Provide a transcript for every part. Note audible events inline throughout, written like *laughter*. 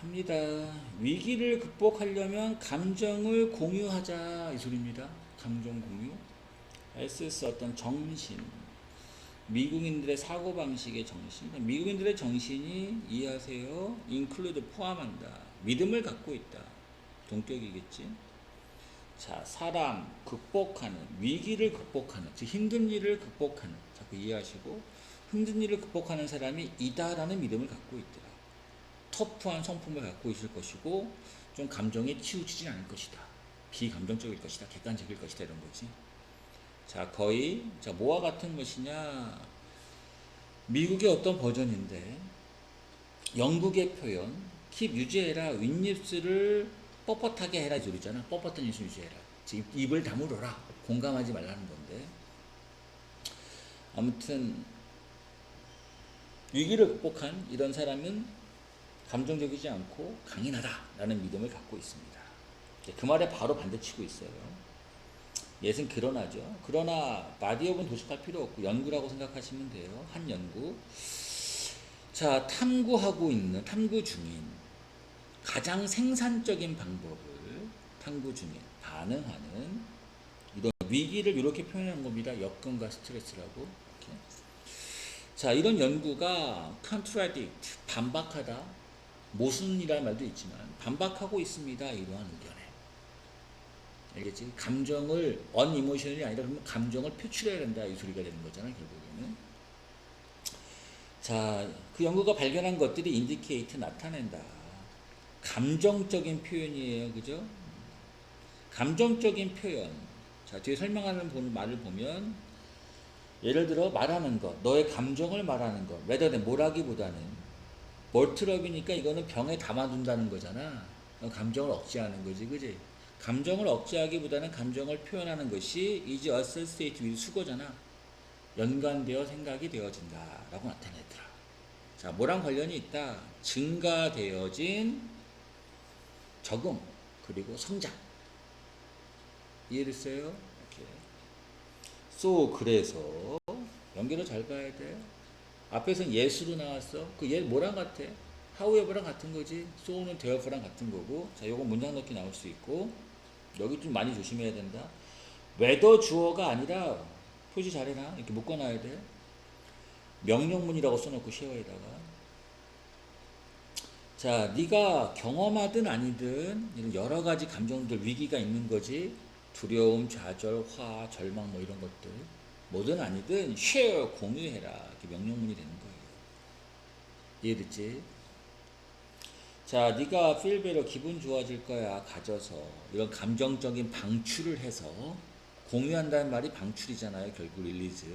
합니다. 위기를 극복하려면 감정을 공유하자 이 소리입니다. 감정 공유. SS 어떤 정신. 미국인들의 사고 방식의 정신. 미국인들의 정신이 이해하세요. include 포함한다. 믿음을 갖고 있다. 동격이겠지. 자, 사람 극복하는 위기를 극복하는 즉 힘든 일을 극복하는 자꾸 이해하시고 힘든 일을 극복하는 사람이 이다라는 믿음을 갖고 있더라. 터프한 성품을 갖고 있을 것이고 좀 감정에 치우치지 않을 것이다. 비감정적일 것이다. 객관적일 것이다 이런 거지. 자, 거의 자 뭐와 같은 것이냐? 미국의 어떤 버전인데 영국의 표현 킵 유지해라 윗입술을 뻣뻣하게 해라 이 소리잖아. 뻣뻣한 입술 유지해라. 즉 입을 다물어라. 공감하지 말라는 건데. 아무튼 위기를 극복한 이런 사람은 감정적이지 않고 강인하다라는 믿음을 갖고 있습니다. 그 말에 바로 반대치고 있어요. 예는 그러나죠. 그러나 마디업은 도식할 필요 없고 연구라고 생각하시면 돼요. 한 연구. 자, 탐구하고 있는 탐구 중인 가장 생산적인 방법을 탐구 중인 반응하는 이런 위기를 이렇게 표현하는 겁니다. 여건과 스트레스라고. 이렇게. 자, 이런 연구가 contradict 반박하다 모순이라는 말도 있지만 반박하고 있습니다. 이러한 의견에. 알겠지? 감정을 언이모션이 아니라 그러면 감정을 표출해야 된다 이 소리가 되는 거잖아요. 결국에는. 자, 그 연구가 발견한 것들이 인디케이트 나타낸다. 감정적인 표현이에요. 그죠? 감정적인 표현. 자, 뒤에 설명하는 본- 말을 보면 예를 들어 말하는 것, 너의 감정을 말하는 것, rather than 뭐라기보다는 멀트럽이니까 이거는 병에 담아둔다는 거잖아. 어, 감정을 억제하는 거지, 그지? 감정을 억제하기보다는 감정을 표현하는 것이 이제 associate 수거잖아. 연관되어 생각이 되어진다 라고 나타내더라. 자, 뭐랑 관련이 있다? 증가되어진 적응 그리고 성장. 이해됐어요? 이렇게. So 그래서 연결을 잘 봐야 돼. 앞에서는 예수로 나왔어. 그 예 뭐랑 같아? 하우에버랑 같은 거지. so는 되어프랑 같은 거고. 자, 요거 문장 넣기 나올 수 있고. 여기 좀 많이 조심해야 된다. whether 주어가 아니라 표시 잘해라. 이렇게 묶어놔야 돼. 명령문이라고 써놓고 쉐어에다가. 자, 네가 경험하든 아니든 이런 여러 가지 감정들 위기가 있는 거지. 두려움, 좌절, 화, 절망 뭐 이런 것들. 뭐든 아니든 쉐어 공유해라. 이렇게 명령문이 되는 거예요. 이해됐지? 자, 네가 better 기분 좋아질 거야. 가져서 이런 감정적인 방출을 해서 공유한다는 말이 방출이잖아요. 결국 릴리즈.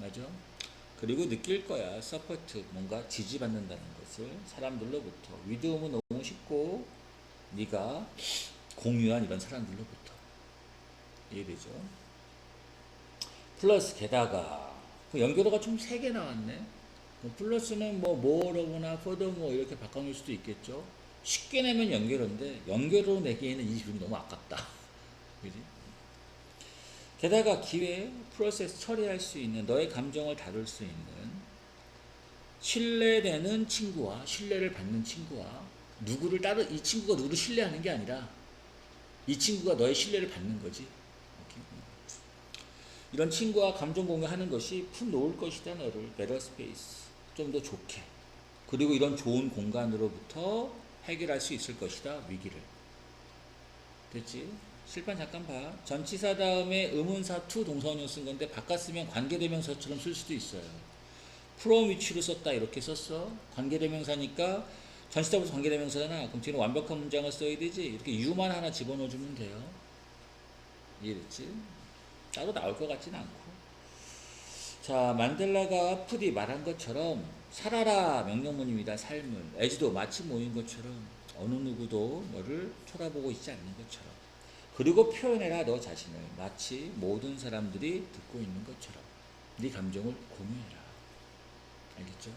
맞아? 그리고 느낄 거야. 서포트 뭔가 지지받는다는 것을 사람들로부터 위드움은 너무 쉽고 네가 공유한 이런 사람들로부터 이해되죠? 플러스 게다가 그 연결어가 좀세개 나왔네. 뭐 플러스는 뭐 moreover나 furthermore 이렇게 바꿔놓을 수도 있겠죠. 쉽게 내면 연결어인데 연결어로 내기에는 이 부분이 너무 아깝다. *laughs* 그지? 게다가 기회, 프로세스 처리할 수 있는 너의 감정을 다룰 수 있는 신뢰되는 친구와 신뢰를 받는 친구와 누구를 따로 이 친구가 누구를 신뢰하는 게 아니라 이 친구가 너의 신뢰를 받는 거지. 이런 친구와 감정 공유하는 것이 품 놓을 것이다 너를 better space 좀더 좋게 그리고 이런 좋은 공간으로부터 해결할 수 있을 것이다 위기를 됐지? 실판 잠깐 봐. 전치사 다음에 의문사 to 동사원형 쓴 건데 바꿨으면 관계대명사처럼 쓸 수도 있어요. from which로 썼다 이렇게 썼어. 관계대명사니까 전치사부터 관계대명사잖아. 그럼 지금 완벽한 문장을 써야 되지. 이렇게 you만 하나 집어넣어주면 돼요. 이해됐지? 따로 나올 것 같진 않고. 자, 만델라가 푸디 말한 것처럼 살아라 명령문입니다. 삶은 애지도 마치 모인 것처럼 어느 누구도 너를 쳐다보고 있지 않는 것처럼. 그리고 표현해라 너 자신을 마치 모든 사람들이 듣고 있는 것처럼 네 감정을 공유해라. 알겠죠?